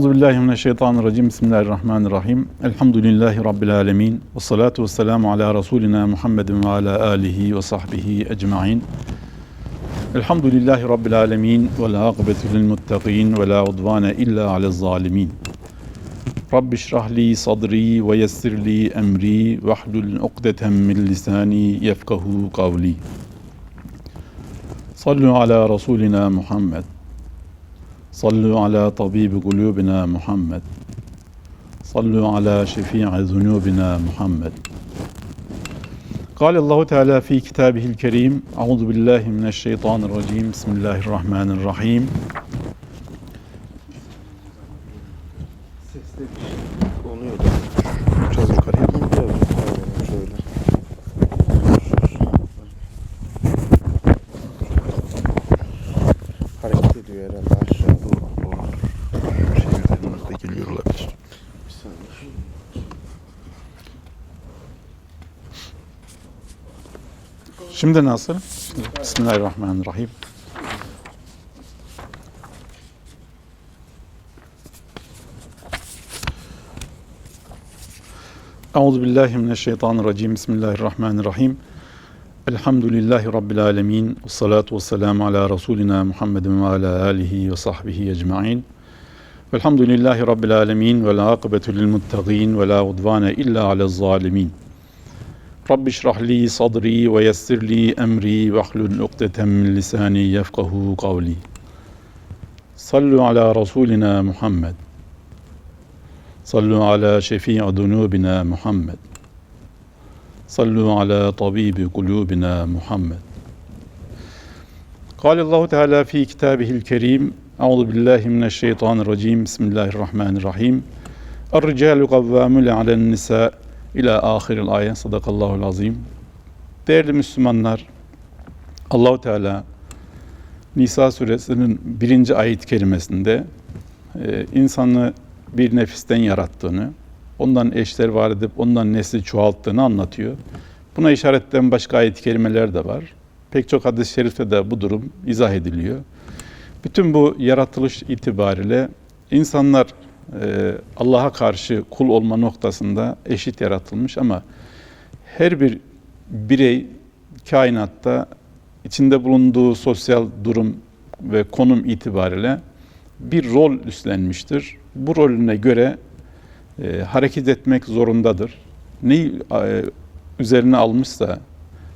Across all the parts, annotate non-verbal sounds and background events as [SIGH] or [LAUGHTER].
أعوذ بالله من الشيطان الرجيم. بسم الله الرحمن الرحيم. الحمد لله رب العالمين والصلاة والسلام على رسولنا محمد وعلى آله وصحبه أجمعين. الحمد لله رب العالمين ولا عقبة للمتقين ولا عدوان إلا على الظالمين. رب اشرح لي صدري ويسر لي أمري واحلل عقدة من لساني يفقه قولي. صلوا على رسولنا محمد. صلوا على طبيب قلوبنا محمد. صلوا على شفيع ذنوبنا محمد. قال الله تعالى في كتابه الكريم أعوذ بالله من الشيطان الرجيم. بسم الله الرحمن الرحيم. Şimdi nasıl? Bismillahirrahmanirrahim. Euzu billahi mineşşeytanirracim. Bismillahirrahmanirrahim. Elhamdülillahi rabbil alamin. Ves salatu vesselamu ala rasulina Muhammedin ve ala alihi ve sahbihi ecmaîn. Velhamdülillahi rabbil alamin ve la akibetu lil muttaqin ve la udvane illa alel zalimin. رب اشرح لي صدري ويسر لي أمري واحلل عقدة من لساني يفقه قولي. صلوا على رسولنا محمد. صلوا على شفيع ذنوبنا محمد. صلوا على طبيب قلوبنا محمد. قال الله تعالى في كتابه الكريم أعوذ بالله من الشيطان الرجيم. بسم الله الرحمن الرحيم. الرجال قوامون على النساء. İlâ ahiril ayet. Sadakallahul azim. Değerli Müslümanlar, Allahu Teala Nisa suresinin birinci ayet kelimesinde e, insanı bir nefisten yarattığını, ondan eşler var edip ondan nesli çoğalttığını anlatıyor. Buna işaretten başka ayet kelimeler de var. Pek çok hadis-i şerifte de bu durum izah ediliyor. Bütün bu yaratılış itibariyle insanlar Allah'a karşı kul olma noktasında eşit yaratılmış ama her bir birey kainatta içinde bulunduğu sosyal durum ve konum itibariyle bir rol üstlenmiştir. Bu rolüne göre e, hareket etmek zorundadır. Neyi e, üzerine almışsa,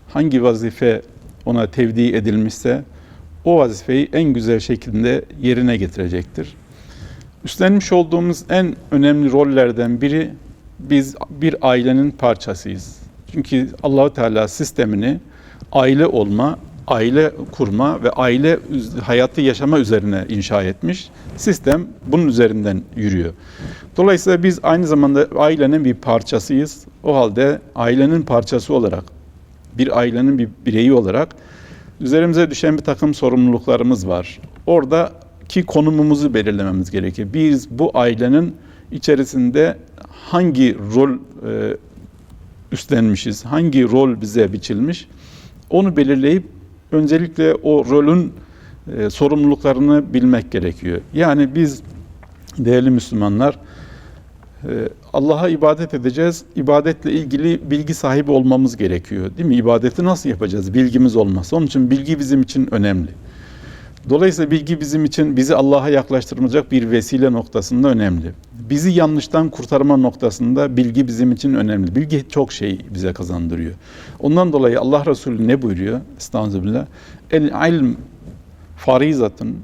hangi vazife ona tevdi edilmişse o vazifeyi en güzel şekilde yerine getirecektir. Üstlenmiş olduğumuz en önemli rollerden biri biz bir ailenin parçasıyız. Çünkü Allahu Teala sistemini aile olma, aile kurma ve aile hayatı yaşama üzerine inşa etmiş. Sistem bunun üzerinden yürüyor. Dolayısıyla biz aynı zamanda ailenin bir parçasıyız. O halde ailenin parçası olarak, bir ailenin bir bireyi olarak üzerimize düşen bir takım sorumluluklarımız var. Oradaki konumumuzu belirlememiz gerekiyor. Biz bu ailenin içerisinde hangi rol e, üstlenmişiz, hangi rol bize biçilmiş, onu belirleyip öncelikle o rolün e, sorumluluklarını bilmek gerekiyor. Yani biz değerli Müslümanlar e, Allah'a ibadet edeceğiz. İbadetle ilgili bilgi sahibi olmamız gerekiyor. Değil mi? İbadeti nasıl yapacağız? Bilgimiz olmazsa. Onun için bilgi bizim için önemli. Dolayısıyla bilgi bizim için bizi Allah'a yaklaştırmayacak bir vesile noktasında önemli. Bizi yanlıştan kurtarma noktasında bilgi bizim için önemli. Bilgi çok şey bize kazandırıyor. Ondan dolayı Allah Resulü ne buyuruyor? Estağfirullah. El ilm farizatun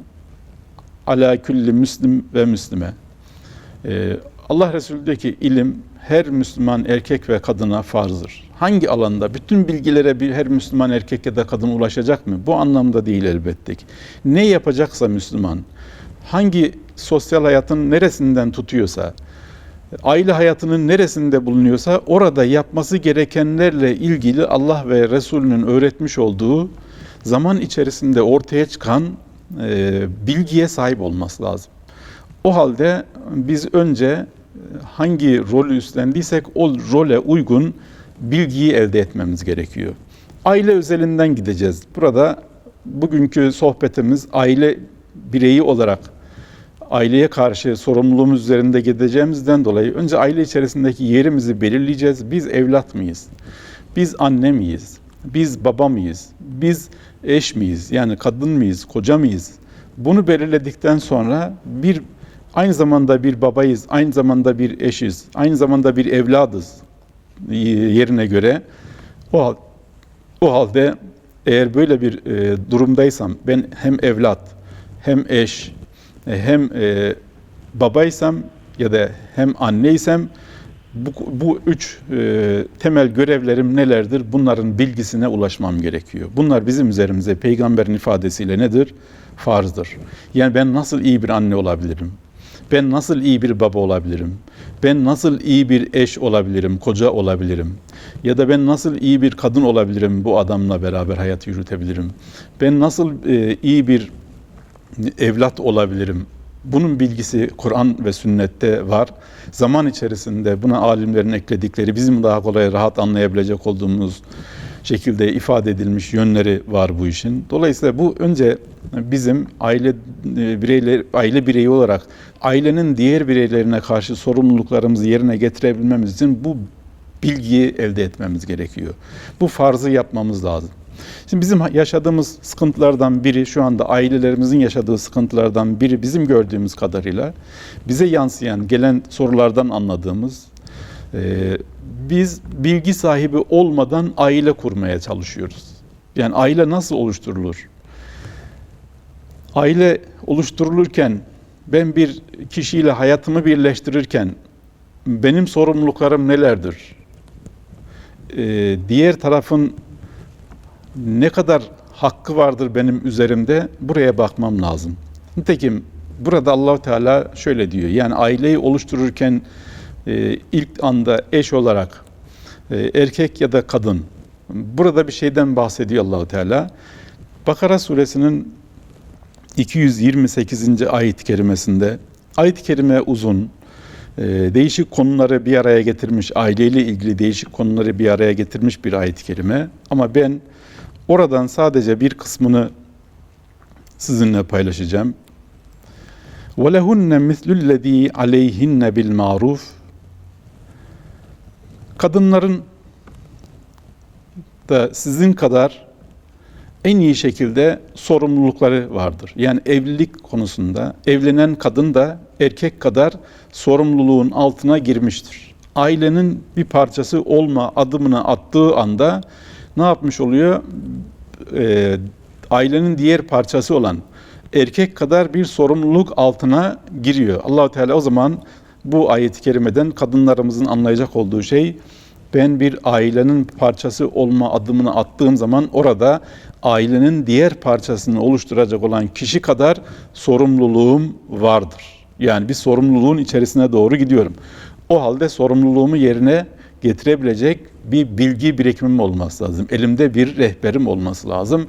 ala külli müslim ve müslime. Ee, Allah Resulü diyor ki ilim her Müslüman erkek ve kadına farzdır. Hangi alanda bütün bilgilere bir her Müslüman erkek ya da kadın ulaşacak mı? Bu anlamda değil elbette ki. Ne yapacaksa Müslüman, hangi sosyal hayatın neresinden tutuyorsa, aile hayatının neresinde bulunuyorsa orada yapması gerekenlerle ilgili Allah ve Resulünün öğretmiş olduğu zaman içerisinde ortaya çıkan e, bilgiye sahip olması lazım. O halde biz önce hangi rolü üstlendiysek o role uygun bilgiyi elde etmemiz gerekiyor. Aile özelinden gideceğiz. Burada bugünkü sohbetimiz aile bireyi olarak aileye karşı sorumluluğumuz üzerinde gideceğimizden dolayı önce aile içerisindeki yerimizi belirleyeceğiz. Biz evlat mıyız? Biz anne miyiz? Biz baba mıyız? Biz eş miyiz? Yani kadın mıyız? Koca mıyız? Bunu belirledikten sonra bir aynı zamanda bir babayız, aynı zamanda bir eşiz, aynı zamanda bir evladız yerine göre o hal- o halde eğer böyle bir e, durumdaysam ben hem evlat hem eş e, hem e, babaysam ya da hem anneysem bu, bu üç e, temel görevlerim nelerdir? Bunların bilgisine ulaşmam gerekiyor. Bunlar bizim üzerimize peygamberin ifadesiyle nedir? Farzdır. Yani ben nasıl iyi bir anne olabilirim? Ben nasıl iyi bir baba olabilirim? Ben nasıl iyi bir eş olabilirim, koca olabilirim? Ya da ben nasıl iyi bir kadın olabilirim, bu adamla beraber hayat yürütebilirim? Ben nasıl e, iyi bir evlat olabilirim? Bunun bilgisi Kur'an ve sünnette var. Zaman içerisinde buna alimlerin ekledikleri, bizim daha kolay rahat anlayabilecek olduğumuz şekilde ifade edilmiş yönleri var bu işin. Dolayısıyla bu önce bizim aile e, bireyler aile bireyi olarak ailenin diğer bireylerine karşı sorumluluklarımızı yerine getirebilmemiz için bu bilgiyi elde etmemiz gerekiyor. Bu farzı yapmamız lazım. Şimdi bizim yaşadığımız sıkıntılardan biri şu anda ailelerimizin yaşadığı sıkıntılardan biri bizim gördüğümüz kadarıyla bize yansıyan gelen sorulardan anladığımız e, biz bilgi sahibi olmadan aile kurmaya çalışıyoruz. Yani aile nasıl oluşturulur? Aile oluşturulurken ben bir kişiyle hayatımı birleştirirken benim sorumluluklarım nelerdir? Ee, diğer tarafın ne kadar hakkı vardır benim üzerimde buraya bakmam lazım. Nitekim burada Allahu Teala şöyle diyor. Yani aileyi oluştururken e, ilk anda eş olarak e, erkek ya da kadın burada bir şeyden bahsediyor Allahu Teala. Bakara suresinin 228. ayet-i kerimesinde ayet-i kerime uzun, e, değişik konuları bir araya getirmiş, aileyle ilgili değişik konuları bir araya getirmiş bir ayet-i kerime. Ama ben oradan sadece bir kısmını sizinle paylaşacağım. وَلَهُنَّ مِثْلُ الَّذ۪ي عَلَيْهِنَّ بِالْمَعْرُوفِ Kadınların da sizin kadar en iyi şekilde sorumlulukları vardır. Yani evlilik konusunda evlenen kadın da erkek kadar sorumluluğun altına girmiştir. Ailenin bir parçası olma adımını attığı anda ne yapmış oluyor? Ee, ailenin diğer parçası olan erkek kadar bir sorumluluk altına giriyor. Allahu Teala o zaman bu ayet-i kerimeden kadınlarımızın anlayacak olduğu şey ben bir ailenin parçası olma adımını attığım zaman orada ailenin diğer parçasını oluşturacak olan kişi kadar sorumluluğum vardır. Yani bir sorumluluğun içerisine doğru gidiyorum. O halde sorumluluğumu yerine getirebilecek bir bilgi birikimim olması lazım. Elimde bir rehberim olması lazım.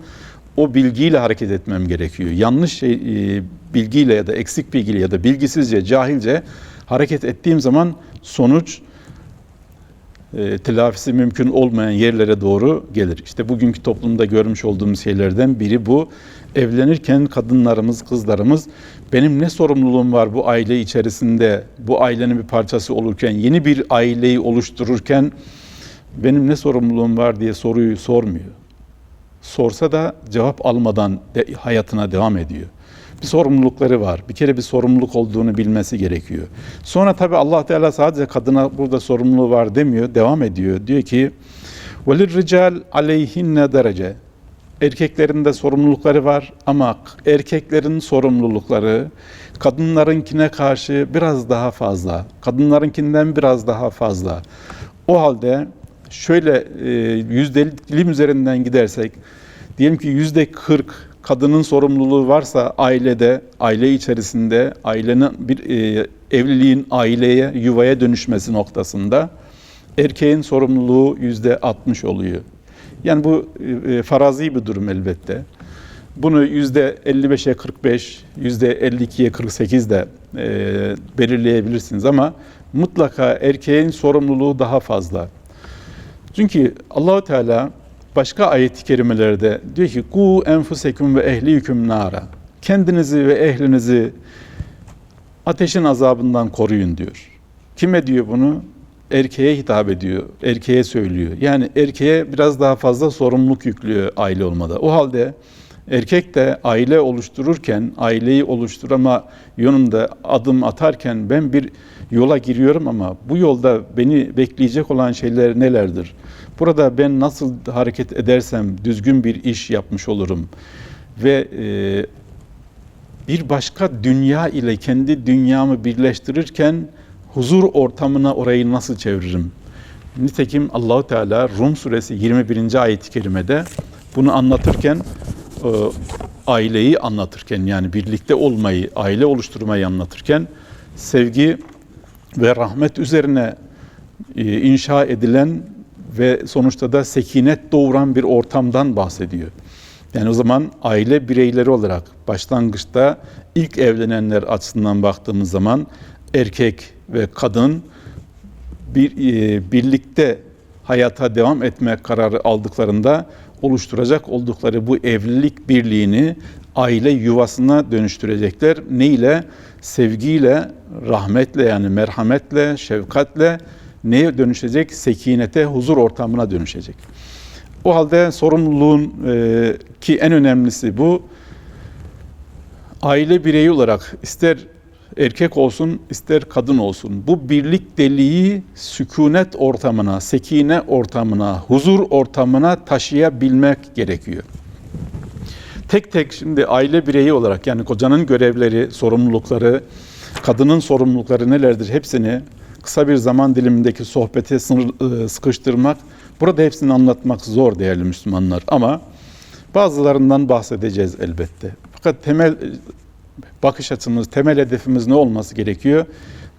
O bilgiyle hareket etmem gerekiyor. Yanlış şey, e, bilgiyle ya da eksik bilgiyle ya da bilgisizce, cahilce hareket ettiğim zaman sonuç e, telafisi mümkün olmayan yerlere doğru gelir. İşte bugünkü toplumda görmüş olduğumuz şeylerden biri bu. Evlenirken kadınlarımız, kızlarımız benim ne sorumluluğum var bu aile içerisinde, bu ailenin bir parçası olurken, yeni bir aileyi oluştururken benim ne sorumluluğum var diye soruyu sormuyor. Sorsa da cevap almadan de, hayatına devam ediyor sorumlulukları var. Bir kere bir sorumluluk olduğunu bilmesi gerekiyor. Sonra tabi Allah Teala sadece kadına burada sorumluluğu var demiyor, devam ediyor. Diyor ki rical aleyhinne derece. Erkeklerin de sorumlulukları var ama erkeklerin sorumlulukları kadınlarınkine karşı biraz daha fazla. Kadınlarınkinden biraz daha fazla. O halde şöyle e, yüzdelik üzerinden gidersek diyelim ki yüzde 40 kadının sorumluluğu varsa ailede, aile içerisinde, ailenin bir e, evliliğin aileye, yuvaya dönüşmesi noktasında erkeğin sorumluluğu yüzde 60 oluyor. Yani bu e, farazi bir durum elbette. Bunu yüzde 55'e 45, yüzde 52'ye 48 de e, belirleyebilirsiniz ama mutlaka erkeğin sorumluluğu daha fazla. Çünkü Allahu Teala başka ayet-i kerimelerde diyor ki ku enfusekum ve ehliyüküm nara. Kendinizi ve ehlinizi ateşin azabından koruyun diyor. Kime diyor bunu? Erkeğe hitap ediyor, erkeğe söylüyor. Yani erkeğe biraz daha fazla sorumluluk yüklüyor aile olmada. O halde erkek de aile oluştururken, aileyi oluşturama yönünde adım atarken ben bir yola giriyorum ama bu yolda beni bekleyecek olan şeyler nelerdir? Burada ben nasıl hareket edersem düzgün bir iş yapmış olurum ve e, bir başka dünya ile kendi dünyamı birleştirirken huzur ortamına orayı nasıl çeviririm? Nitekim Allahu Teala Rum suresi 21. ayet-i kerimede bunu anlatırken e, aileyi anlatırken yani birlikte olmayı, aile oluşturmayı anlatırken sevgi ve rahmet üzerine e, inşa edilen ve sonuçta da sekinet doğuran bir ortamdan bahsediyor. Yani o zaman aile bireyleri olarak başlangıçta ilk evlenenler açısından baktığımız zaman erkek ve kadın bir e, birlikte hayata devam etme kararı aldıklarında oluşturacak oldukları bu evlilik birliğini aile yuvasına dönüştürecekler. Ne ile? Sevgiyle, rahmetle yani merhametle, şefkatle neye dönüşecek? Sekinete, huzur ortamına dönüşecek. O halde sorumluluğun e, ki en önemlisi bu aile bireyi olarak ister erkek olsun ister kadın olsun bu birlik deliği sükunet ortamına, sekine ortamına, huzur ortamına taşıyabilmek gerekiyor. Tek tek şimdi aile bireyi olarak yani kocanın görevleri, sorumlulukları, kadının sorumlulukları nelerdir hepsini kısa bir zaman dilimindeki sohbete sınır, e, sıkıştırmak, burada hepsini anlatmak zor değerli Müslümanlar ama bazılarından bahsedeceğiz elbette. Fakat temel bakış açımız, temel hedefimiz ne olması gerekiyor?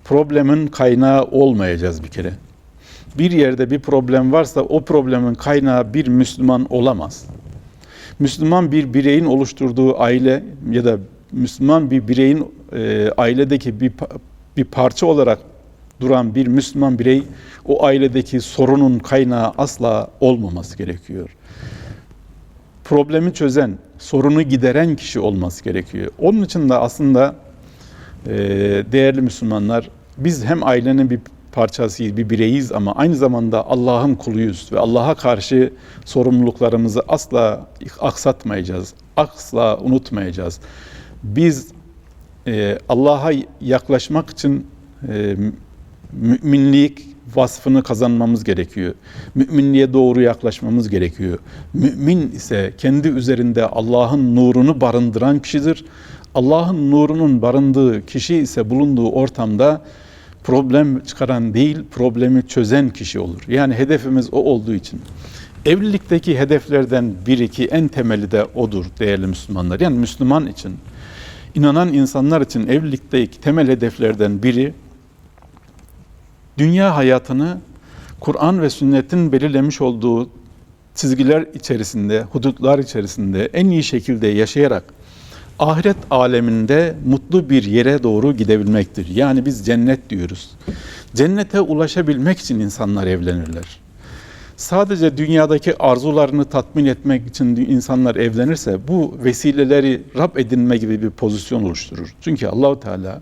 Problemin kaynağı olmayacağız bir kere. Bir yerde bir problem varsa o problemin kaynağı bir Müslüman olamaz. Müslüman bir bireyin oluşturduğu aile ya da Müslüman bir bireyin e, ailedeki bir bir parça olarak duran bir Müslüman birey o ailedeki sorunun kaynağı asla olmaması gerekiyor. Problemi çözen, sorunu gideren kişi olması gerekiyor. Onun için de aslında e, değerli Müslümanlar biz hem ailenin bir parçasıyız, bir bireyiz ama aynı zamanda Allah'ın kuluyuz ve Allah'a karşı sorumluluklarımızı asla aksatmayacağız, asla unutmayacağız. Biz e, Allah'a yaklaşmak için e, müminlik vasfını kazanmamız gerekiyor. Müminliğe doğru yaklaşmamız gerekiyor. Mümin ise kendi üzerinde Allah'ın nurunu barındıran kişidir. Allah'ın nurunun barındığı kişi ise bulunduğu ortamda problem çıkaran değil, problemi çözen kişi olur. Yani hedefimiz o olduğu için. Evlilikteki hedeflerden biri ki en temeli de odur değerli Müslümanlar. Yani Müslüman için, inanan insanlar için evlilikteki temel hedeflerden biri dünya hayatını Kur'an ve sünnetin belirlemiş olduğu çizgiler içerisinde, hudutlar içerisinde en iyi şekilde yaşayarak ahiret aleminde mutlu bir yere doğru gidebilmektir. Yani biz cennet diyoruz. Cennete ulaşabilmek için insanlar evlenirler. Sadece dünyadaki arzularını tatmin etmek için insanlar evlenirse bu vesileleri Rab edinme gibi bir pozisyon oluşturur. Çünkü Allahu Teala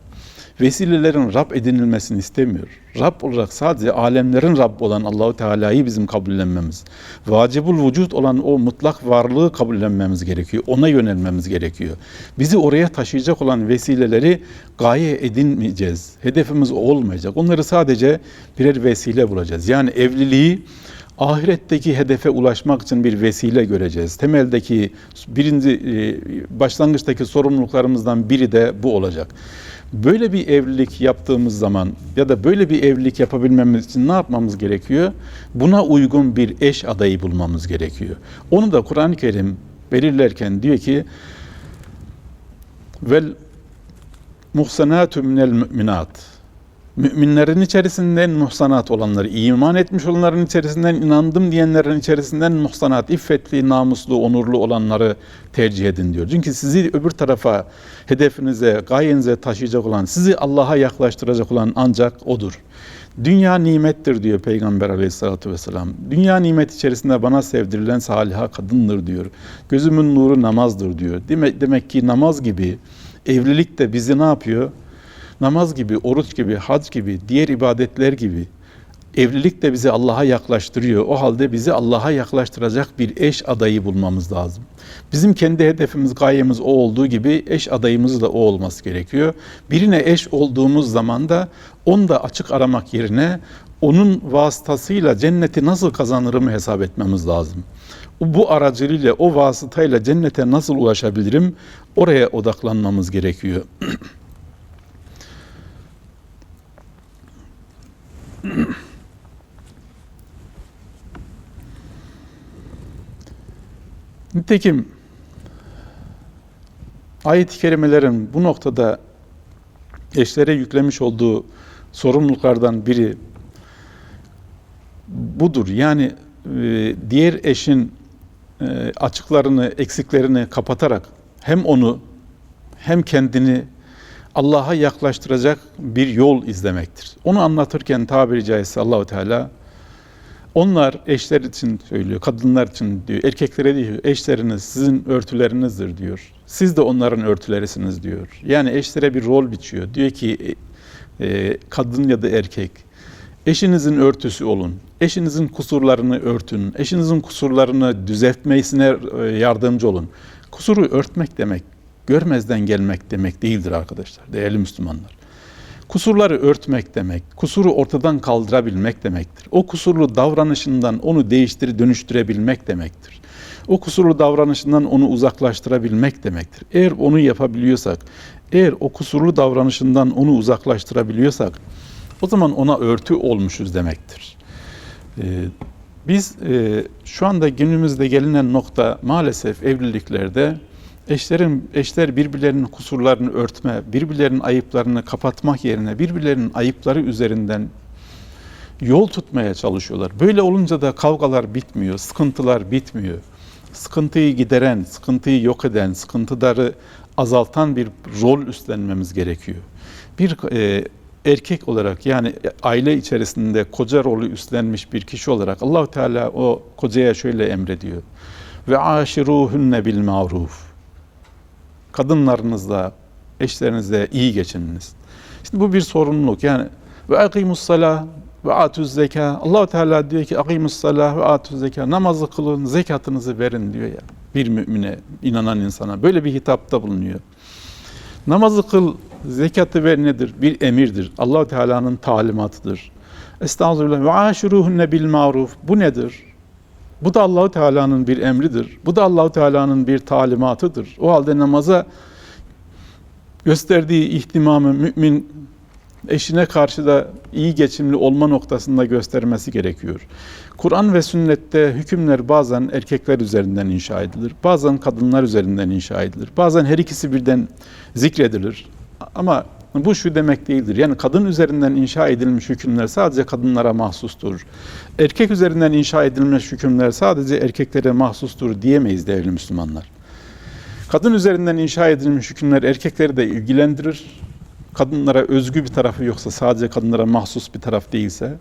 vesilelerin Rab edinilmesini istemiyor. Rab olarak sadece alemlerin Rab olan Allahu Teala'yı bizim kabullenmemiz, vacibul vücut olan o mutlak varlığı kabullenmemiz gerekiyor. Ona yönelmemiz gerekiyor. Bizi oraya taşıyacak olan vesileleri gaye edinmeyeceğiz. Hedefimiz o olmayacak. Onları sadece birer vesile bulacağız. Yani evliliği ahiretteki hedefe ulaşmak için bir vesile göreceğiz. Temeldeki birinci e, başlangıçtaki sorumluluklarımızdan biri de bu olacak. Böyle bir evlilik yaptığımız zaman ya da böyle bir evlilik yapabilmemiz için ne yapmamız gerekiyor? Buna uygun bir eş adayı bulmamız gerekiyor. Onu da Kur'an-ı Kerim belirlerken diyor ki vel muhsanatu minel müminat Müminlerin içerisinden muhsanat olanları, iman etmiş olanların içerisinden, inandım diyenlerin içerisinden muhsanat, iffetli, namuslu, onurlu olanları tercih edin diyor. Çünkü sizi öbür tarafa, hedefinize, gayenize taşıyacak olan, sizi Allah'a yaklaştıracak olan ancak O'dur. Dünya nimettir diyor Peygamber aleyhissalatü vesselam. Dünya nimet içerisinde bana sevdirilen saliha kadındır diyor. Gözümün nuru namazdır diyor. Demek, demek ki namaz gibi evlilik de bizi ne yapıyor? Namaz gibi, oruç gibi, hac gibi, diğer ibadetler gibi evlilik de bizi Allah'a yaklaştırıyor. O halde bizi Allah'a yaklaştıracak bir eş adayı bulmamız lazım. Bizim kendi hedefimiz, gayemiz o olduğu gibi eş adayımız da o olması gerekiyor. Birine eş olduğumuz zaman da onu da açık aramak yerine onun vasıtasıyla cenneti nasıl kazanırımı hesap etmemiz lazım. Bu aracılığıyla, o vasıtayla cennete nasıl ulaşabilirim? Oraya odaklanmamız gerekiyor. [CLEARS THROAT] [CLEARS THROAT] Nitekim ayet-i kerimelerin bu noktada eşlere yüklemiş olduğu sorumluluklardan biri budur. Yani e, diğer eşin e, açıklarını, eksiklerini kapatarak hem onu hem kendini Allah'a yaklaştıracak bir yol izlemektir. Onu anlatırken tabiri caizse Allahu Teala onlar eşler için söylüyor, kadınlar için diyor, erkeklere diyor, eşleriniz sizin örtülerinizdir diyor. Siz de onların örtülerisiniz diyor. Yani eşlere bir rol biçiyor. Diyor ki e, kadın ya da erkek, eşinizin örtüsü olun. Eşinizin kusurlarını örtün. Eşinizin kusurlarını düzeltmesine e, yardımcı olun. Kusuru örtmek demek, görmezden gelmek demek değildir arkadaşlar, değerli Müslümanlar. Kusurları örtmek demek, kusuru ortadan kaldırabilmek demektir. O kusurlu davranışından onu değiştir, dönüştürebilmek demektir. O kusurlu davranışından onu uzaklaştırabilmek demektir. Eğer onu yapabiliyorsak, eğer o kusurlu davranışından onu uzaklaştırabiliyorsak, o zaman ona örtü olmuşuz demektir. Ee, biz e, şu anda günümüzde gelinen nokta maalesef evliliklerde eşlerin eşler birbirlerinin kusurlarını örtme, birbirlerinin ayıplarını kapatmak yerine birbirlerinin ayıpları üzerinden yol tutmaya çalışıyorlar. Böyle olunca da kavgalar bitmiyor, sıkıntılar bitmiyor. Sıkıntıyı gideren, sıkıntıyı yok eden, sıkıntıları azaltan bir rol üstlenmemiz gerekiyor. Bir e, erkek olarak yani aile içerisinde koca rolü üstlenmiş bir kişi olarak Allahu Teala o kocaya şöyle emrediyor. Ve aşiruhunne bil maruf kadınlarınızla, eşlerinizle iyi geçininiz. Şimdi bu bir sorumluluk. Yani ve akimus salah ve atuz zeka. Allahu Teala diyor ki akimus salah ve atuz zeka. Namazı kılın, zekatınızı verin diyor ya. Bir mümine, inanan insana böyle bir hitapta bulunuyor. Namazı kıl, zekatı ver nedir? Bir emirdir. Allahu Teala'nın talimatıdır. Estağfirullah ve aşiruhunne bil maruf. Bu nedir? Bu da Allahu Teala'nın bir emridir. Bu da Allahu Teala'nın bir talimatıdır. O halde namaza gösterdiği ihtimamı mümin eşine karşı da iyi geçimli olma noktasında göstermesi gerekiyor. Kur'an ve sünnette hükümler bazen erkekler üzerinden inşa edilir, bazen kadınlar üzerinden inşa edilir, bazen her ikisi birden zikredilir. Ama bu şu demek değildir. Yani kadın üzerinden inşa edilmiş hükümler sadece kadınlara mahsustur. Erkek üzerinden inşa edilmiş hükümler sadece erkeklere mahsustur diyemeyiz değerli Müslümanlar. Kadın üzerinden inşa edilmiş hükümler erkekleri de ilgilendirir. Kadınlara özgü bir tarafı yoksa sadece kadınlara mahsus bir taraf değilse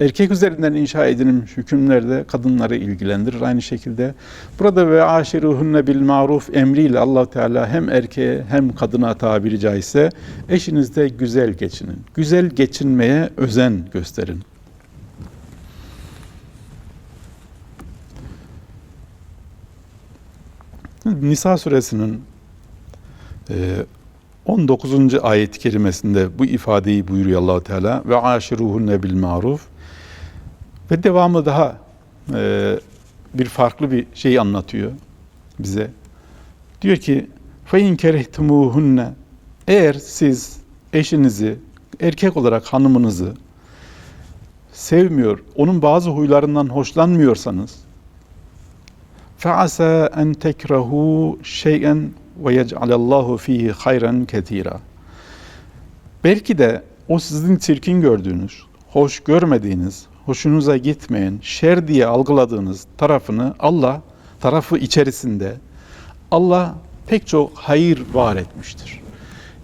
erkek üzerinden inşa edilmiş hükümler de kadınları ilgilendirir aynı şekilde. Burada ve aşiruhunne bil maruf emriyle Allah Teala hem erkeğe hem kadına tabiri caizse eşinizde güzel geçinin. Güzel geçinmeye özen gösterin. Nisa suresinin 19. ayet-i kerimesinde bu ifadeyi buyuruyor Allahu Teala ve aşiruhunne bil maruf ve devamı daha e, bir farklı bir şey anlatıyor bize. Diyor ki fe in kerehtumuhunne eğer siz eşinizi erkek olarak hanımınızı sevmiyor, onun bazı huylarından hoşlanmıyorsanız فَعَسَى اَنْ تَكْرَهُ شَيْئًا وَيَجْعَلَ اللّٰهُ ف۪يهِ خَيْرًا كَثِيرًا Belki de o sizin çirkin gördüğünüz, hoş görmediğiniz, hoşunuza gitmeyen, şer diye algıladığınız tarafını Allah, tarafı içerisinde Allah pek çok hayır var etmiştir.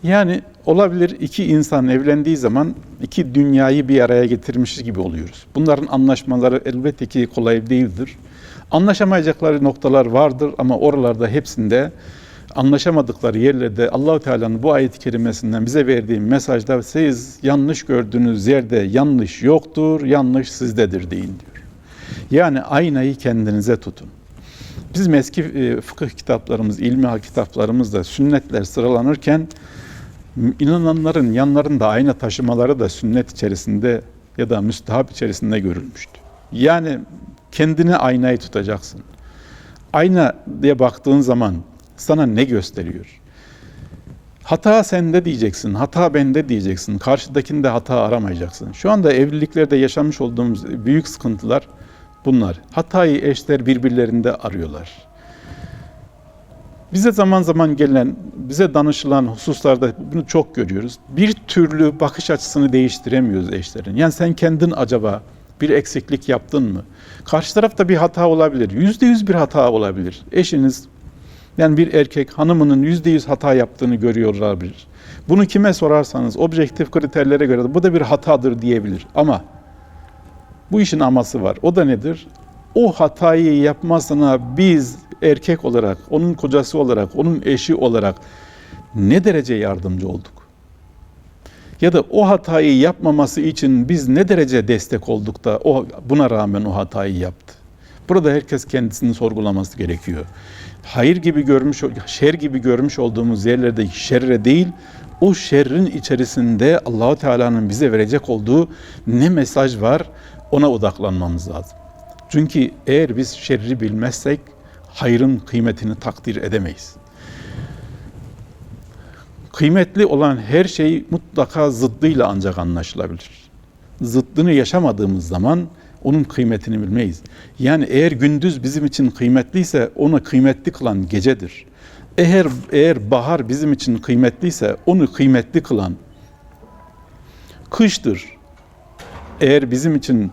Yani olabilir iki insan evlendiği zaman iki dünyayı bir araya getirmiş gibi oluyoruz. Bunların anlaşmaları elbette ki kolay değildir. Anlaşamayacakları noktalar vardır ama oralarda hepsinde anlaşamadıkları yerlerde Allahu Teala'nın bu ayet-i kerimesinden bize verdiği mesajda siz yanlış gördüğünüz yerde yanlış yoktur, yanlış sizdedir deyin diyor. Yani aynayı kendinize tutun. Bizim eski e, fıkıh kitaplarımız, ilmi kitaplarımızda sünnetler sıralanırken inananların yanlarında ayna taşımaları da sünnet içerisinde ya da müstahap içerisinde görülmüştü. Yani kendine aynayı tutacaksın. Ayna diye baktığın zaman sana ne gösteriyor? Hata sende diyeceksin, hata bende diyeceksin. Karşıdakinde hata aramayacaksın. Şu anda evliliklerde yaşamış olduğumuz büyük sıkıntılar bunlar. Hatayı eşler birbirlerinde arıyorlar. Bize zaman zaman gelen, bize danışılan hususlarda bunu çok görüyoruz. Bir türlü bakış açısını değiştiremiyoruz eşlerin. Yani sen kendin acaba bir eksiklik yaptın mı? Karşı tarafta bir hata olabilir. Yüzde yüz bir hata olabilir. Eşiniz yani bir erkek hanımının yüzde yüz hata yaptığını görüyor olabilir. Bunu kime sorarsanız objektif kriterlere göre de bu da bir hatadır diyebilir. Ama bu işin aması var. O da nedir? O hatayı yapmasına biz erkek olarak, onun kocası olarak, onun eşi olarak ne derece yardımcı olduk? Ya da o hatayı yapmaması için biz ne derece destek olduk da o buna rağmen o hatayı yaptı? Burada herkes kendisini sorgulaması gerekiyor. Hayır gibi görmüş, şer gibi görmüş olduğumuz yerlerde şerre değil, o şerrin içerisinde Allahu Teala'nın bize verecek olduğu ne mesaj var ona odaklanmamız lazım. Çünkü eğer biz şerri bilmezsek hayrın kıymetini takdir edemeyiz. Kıymetli olan her şey mutlaka zıddıyla ancak anlaşılabilir. Zıddını yaşamadığımız zaman onun kıymetini bilmeyiz. Yani eğer gündüz bizim için kıymetliyse onu kıymetli kılan gecedir. Eğer eğer bahar bizim için kıymetliyse onu kıymetli kılan kıştır. Eğer bizim için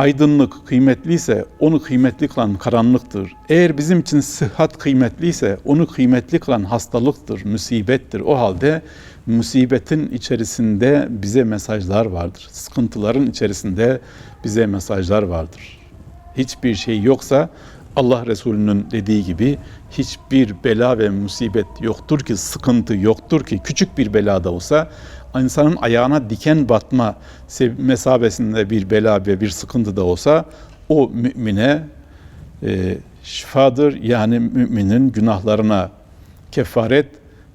aydınlık kıymetliyse onu kıymetli kılan karanlıktır. Eğer bizim için sıhhat kıymetliyse onu kıymetli kılan hastalıktır, musibettir. O halde musibetin içerisinde bize mesajlar vardır. Sıkıntıların içerisinde bize mesajlar vardır. Hiçbir şey yoksa Allah Resulü'nün dediği gibi hiçbir bela ve musibet yoktur ki, sıkıntı yoktur ki küçük bir bela da olsa insanın ayağına diken batma mesabesinde bir bela ve bir sıkıntı da olsa o mümine e, şifadır. Yani müminin günahlarına kefaret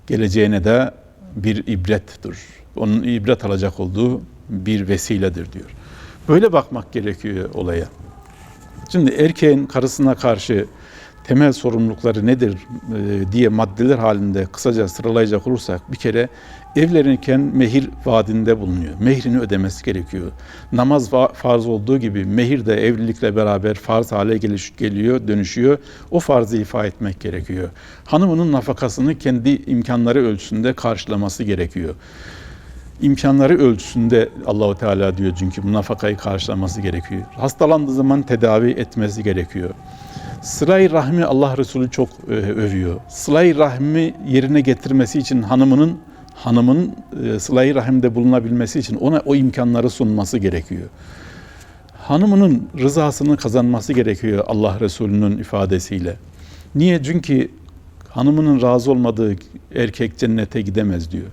geleceğine de bir ibrettir. Onun ibret alacak olduğu bir vesiledir diyor. Böyle bakmak gerekiyor olaya. Şimdi erkeğin karısına karşı temel sorumlulukları nedir e, diye maddeler halinde kısaca sıralayacak olursak bir kere evlenirken mehir vaadinde bulunuyor. Mehrini ödemesi gerekiyor. Namaz farz olduğu gibi mehir de evlilikle beraber farz hale geliyor, dönüşüyor. O farzı ifa etmek gerekiyor. Hanımının nafakasını kendi imkanları ölçüsünde karşılaması gerekiyor imkanları ölçüsünde Allahu Teala diyor çünkü bu nafakayı karşılaması gerekiyor. Hastalandığı zaman tedavi etmesi gerekiyor. Sıla-i rahmi Allah Resulü çok e, övüyor. Sıla-i rahmi yerine getirmesi için hanımının hanımın e, sıla-i rahimde bulunabilmesi için ona o imkanları sunması gerekiyor. Hanımının rızasını kazanması gerekiyor Allah Resulü'nün ifadesiyle. Niye? Çünkü hanımının razı olmadığı erkek cennete gidemez diyor.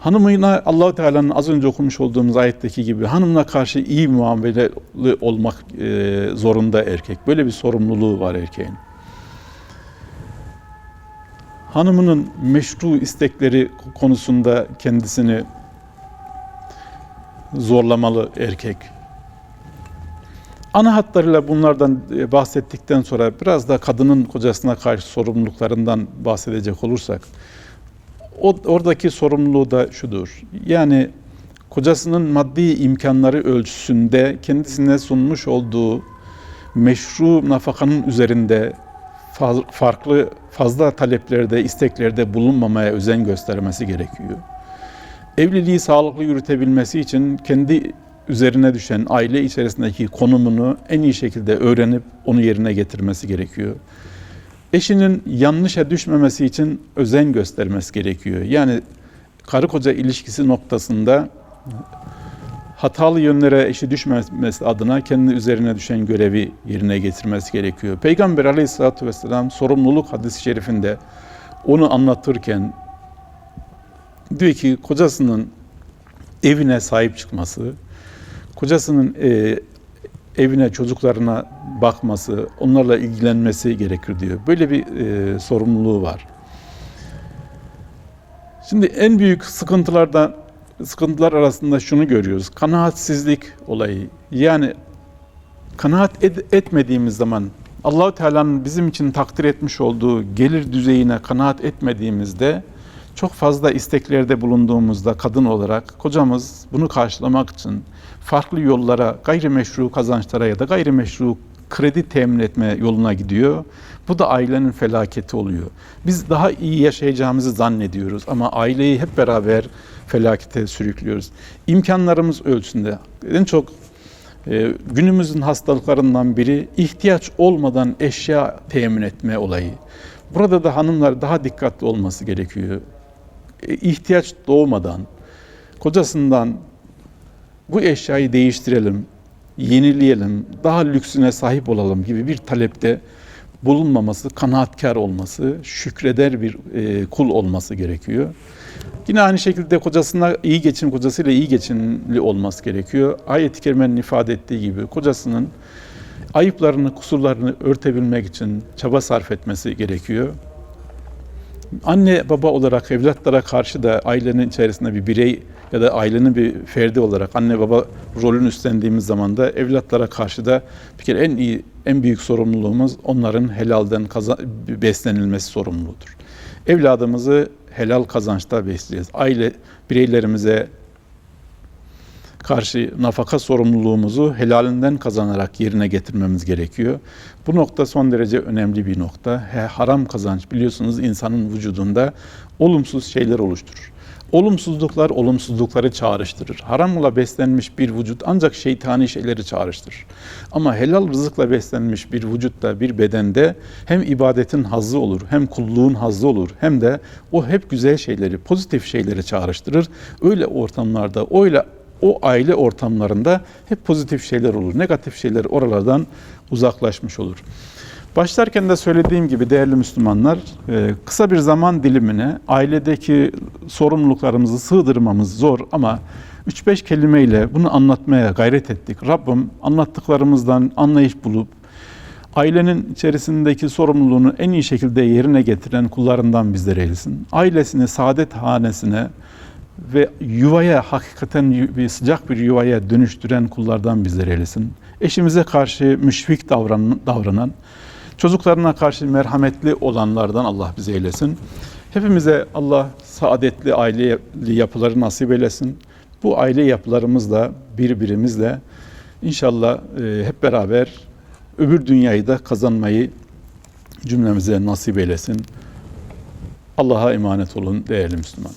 Hanımına allah Teala'nın az önce okumuş olduğumuz ayetteki gibi hanımına karşı iyi muameleli olmak e, zorunda erkek. Böyle bir sorumluluğu var erkeğin. Hanımının meşru istekleri konusunda kendisini zorlamalı erkek. Ana hatlarıyla bunlardan e, bahsettikten sonra biraz da kadının kocasına karşı sorumluluklarından bahsedecek olursak, o, oradaki sorumluluğu da şudur. Yani kocasının maddi imkanları ölçüsünde kendisine sunmuş olduğu meşru nafakanın üzerinde farklı fazla taleplerde, isteklerde bulunmamaya özen göstermesi gerekiyor. Evliliği sağlıklı yürütebilmesi için kendi üzerine düşen aile içerisindeki konumunu en iyi şekilde öğrenip onu yerine getirmesi gerekiyor. Eşinin yanlışa düşmemesi için özen göstermesi gerekiyor. Yani karı koca ilişkisi noktasında hatalı yönlere işi düşmemesi adına kendi üzerine düşen görevi yerine getirmesi gerekiyor. Peygamber aleyhissalatü vesselam sorumluluk hadis-i şerifinde onu anlatırken diyor ki kocasının evine sahip çıkması, kocasının e, evine, çocuklarına bakması, onlarla ilgilenmesi gerekir diyor. Böyle bir e, sorumluluğu var. Şimdi en büyük sıkıntılardan sıkıntılar arasında şunu görüyoruz. Kanaatsizlik olayı. Yani kanaat ed- etmediğimiz zaman Allahu Teala'nın bizim için takdir etmiş olduğu gelir düzeyine kanaat etmediğimizde çok fazla isteklerde bulunduğumuzda kadın olarak kocamız bunu karşılamak için farklı yollara, gayrimeşru kazançlara ya da gayrimeşru kredi temin etme yoluna gidiyor. Bu da ailenin felaketi oluyor. Biz daha iyi yaşayacağımızı zannediyoruz ama aileyi hep beraber felakete sürüklüyoruz. İmkanlarımız ölçüsünde en çok e, günümüzün hastalıklarından biri ihtiyaç olmadan eşya temin etme olayı. Burada da hanımlar daha dikkatli olması gerekiyor. E, ihtiyaç doğmadan kocasından bu eşyayı değiştirelim, yenileyelim, daha lüksüne sahip olalım gibi bir talepte bulunmaması, kanaatkar olması, şükreder bir e, kul olması gerekiyor. Yine aynı şekilde kocasına iyi geçim, kocasıyla iyi geçimli olması gerekiyor. Ayet-i Kerime'nin ifade ettiği gibi kocasının ayıplarını, kusurlarını örtebilmek için çaba sarf etmesi gerekiyor. Anne baba olarak evlatlara karşı da ailenin içerisinde bir birey ya da ailenin bir ferdi olarak anne baba rolünü üstlendiğimiz zaman da evlatlara karşı da bir kere en iyi en büyük sorumluluğumuz onların helalden beslenilmesi sorumluluğudur. Evladımızı helal kazançta besleyeceğiz. Aile bireylerimize karşı nafaka sorumluluğumuzu helalinden kazanarak yerine getirmemiz gerekiyor. Bu nokta son derece önemli bir nokta. He, haram kazanç biliyorsunuz insanın vücudunda olumsuz şeyler oluşturur. Olumsuzluklar olumsuzlukları çağrıştırır. Haramla beslenmiş bir vücut ancak şeytani şeyleri çağrıştırır. Ama helal rızıkla beslenmiş bir vücutta, bir bedende hem ibadetin hazzı olur, hem kulluğun hazzı olur, hem de o hep güzel şeyleri, pozitif şeyleri çağrıştırır. Öyle ortamlarda, öyle o aile ortamlarında hep pozitif şeyler olur. Negatif şeyler oralardan uzaklaşmış olur. Başlarken de söylediğim gibi değerli Müslümanlar, e, kısa bir zaman dilimine ailedeki sorumluluklarımızı sığdırmamız zor ama 3-5 kelimeyle bunu anlatmaya gayret ettik. Rabbim anlattıklarımızdan anlayış bulup ailenin içerisindeki sorumluluğunu en iyi şekilde yerine getiren kullarından bizleri eylesin. Ailesini saadet hanesine ve yuvaya hakikaten bir sıcak bir yuvaya dönüştüren kullardan bizleri eylesin. Eşimize karşı müşfik davranan, davranan çocuklarına karşı merhametli olanlardan Allah bize eylesin. Hepimize Allah saadetli aile yapıları nasip eylesin. Bu aile yapılarımızla birbirimizle inşallah e, hep beraber öbür dünyayı da kazanmayı cümlemize nasip eylesin. Allah'a emanet olun değerli Müslüman.